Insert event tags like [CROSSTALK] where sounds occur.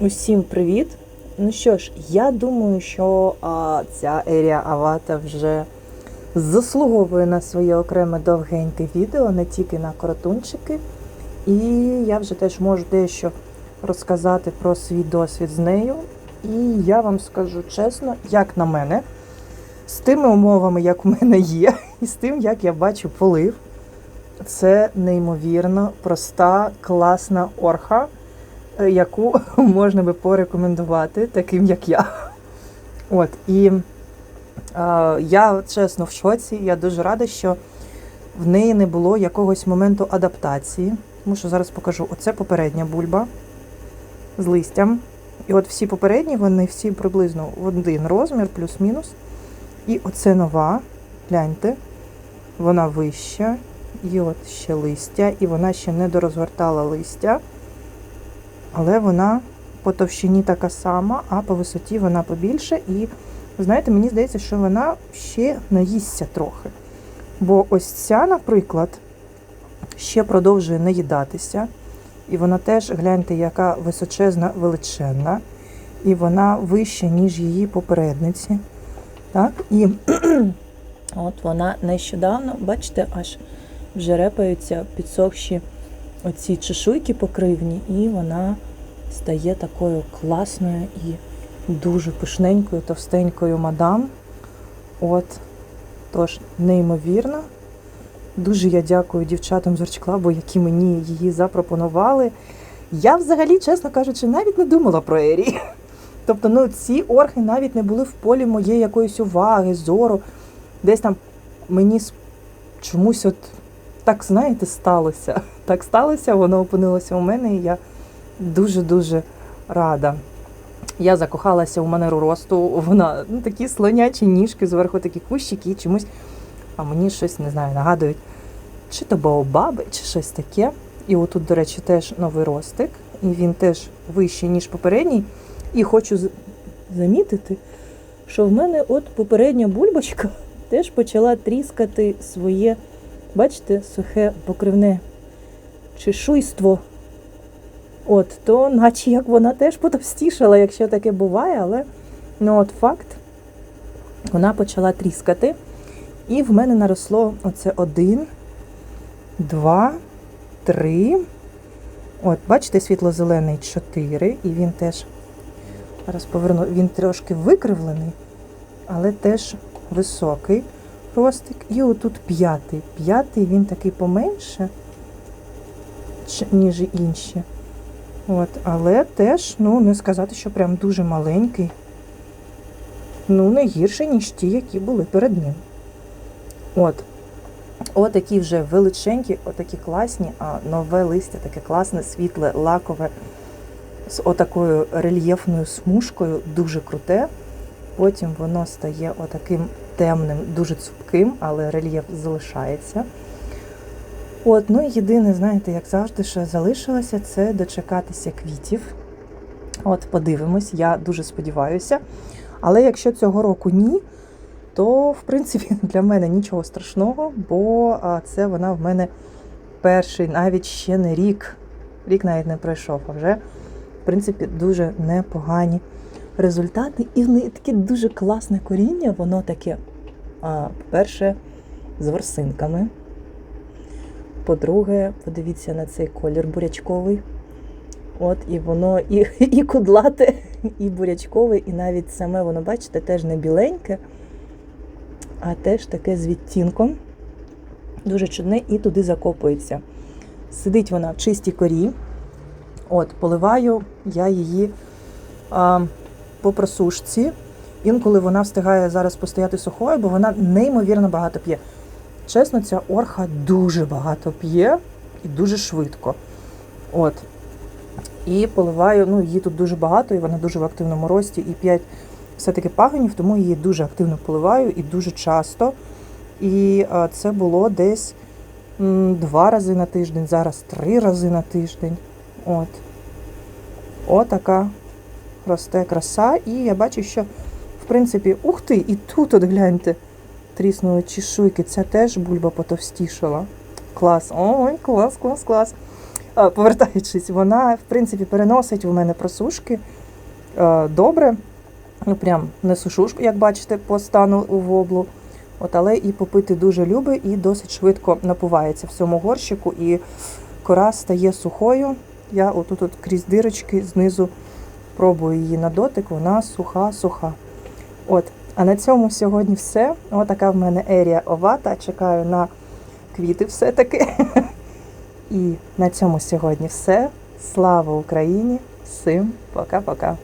Усім привіт! Ну що ж, я думаю, що а, ця ерія Авата вже заслуговує на своє окреме довгеньке відео, не тільки на коротунчики. І я вже теж можу дещо розказати про свій досвід з нею. І я вам скажу чесно, як на мене, з тими умовами, як у мене є, [LAUGHS] і з тим, як я бачу полив, це неймовірно проста, класна орха яку [LAUGHS] можна би порекомендувати таким, як я. От, і е, я чесно в шоці, я дуже рада, що в неї не було якогось моменту адаптації. Тому що зараз покажу: оце попередня бульба з листям. І от всі попередні, вони всі приблизно в один розмір, плюс-мінус. І оце нова, гляньте, вона вища, і от ще листя, і вона ще не дорозгортала листя але вона по товщині така сама, а по висоті вона побільше. І, знаєте, мені здається, що вона ще наїсться трохи. Бо ось ця, наприклад, ще продовжує наїдатися. І вона теж, гляньте, яка височезна, величезна. І вона вища, ніж її попередниці. Так? І [CLEARS THROAT] от вона нещодавно, бачите, аж вже репаються підсохші оці чешуйки покривні, і вона стає такою класною і дуже пишненькою, товстенькою мадам. От, тож, неймовірно. Дуже я дякую дівчатам з Орчклабу, які мені її запропонували. Я взагалі, чесно кажучи, навіть не думала про Ері. Тобто, ну, ці орхи навіть не були в полі моєї якоїсь уваги, зору. Десь там мені чомусь от так, знаєте, сталося. Так сталося, воно опинилося у мене, і я дуже-дуже рада. Я закохалася у манеру росту. Вона ну, такі слонячі ніжки, зверху такі кущики і чомусь, а мені щось не знаю, нагадують, чи то баобаби, чи щось таке. І отут, до речі, теж новий ростик, і він теж вищий, ніж попередній. І хочу замітити, що в мене от попередня бульбочка [LAUGHS] теж почала тріскати своє. Бачите, сухе покривне чешуйство. От, то наче як вона теж потовстішала, якщо таке буває, але ну от факт, вона почала тріскати. І в мене наросло оце один, два, три. От, бачите, світло-зелений чотири. І він теж, зараз поверну, він трошки викривлений, але теж високий ростик. І отут п'ятий. П'ятий він такий поменше, ніж інші. От, Але теж, ну, не сказати, що прям дуже маленький. Ну, не гірше, ніж ті, які були перед ним. От. Отакі вже величенькі, отакі класні, а нове листя таке класне, світле, лакове, з отакою рельєфною смужкою, дуже круте. Потім воно стає отаким темним, дуже цупким, але рельєф залишається. От, ну і єдине, знаєте, як завжди, що залишилося, це дочекатися квітів. От, подивимось, я дуже сподіваюся. Але якщо цього року ні, то, в принципі, [LAUGHS] для мене нічого страшного, бо це вона в мене перший, навіть ще не рік. Рік навіть не пройшов, а вже, в принципі, дуже непогані результати. І в неї таке дуже класне коріння, воно таке, по-перше, з ворсинками. По-друге, подивіться на цей колір бурячковий. От, І воно і [LAUGHS] і кудлате, і бурячкове, і навіть саме воно, бачите, теж не біленьке, а теж таке з відтінком. Дуже чудне і туди закопується. Сидить вона в чистій корі. От, Поливаю я її а, по просушці. Інколи вона встигає зараз постояти сухою, бо вона неймовірно багато п'є. Чесно, ця орха дуже багато п'є і дуже швидко. От. І поливаю, ну, її тут дуже багато, і вона дуже в активному рості, і 5 все-таки пагонів, тому її дуже активно поливаю і дуже часто. І а, це було десь два рази на тиждень, зараз три рази на тиждень. От. Отака росте краса. І я бачу, що, в принципі, ух ти, і тут, от гляньте тріснули чешуйки. Ця теж бульба потовстішала. Клас. Ой, клас, клас, клас. Повертаючись, вона, в принципі, переносить у мене просушки добре. Ну, прям не сушушку, як бачите, по стану у воблу. От, але і попити дуже любить і досить швидко напувається в цьому горщику, і кора стає сухою. Я отут от крізь дирочки знизу пробую її на дотик, вона суха, суха. От, а на цьому сьогодні все. Отака в мене ерія овата. Чекаю на квіти все-таки. [LAUGHS] І на цьому сьогодні все. Слава Україні! Всім пока-пока!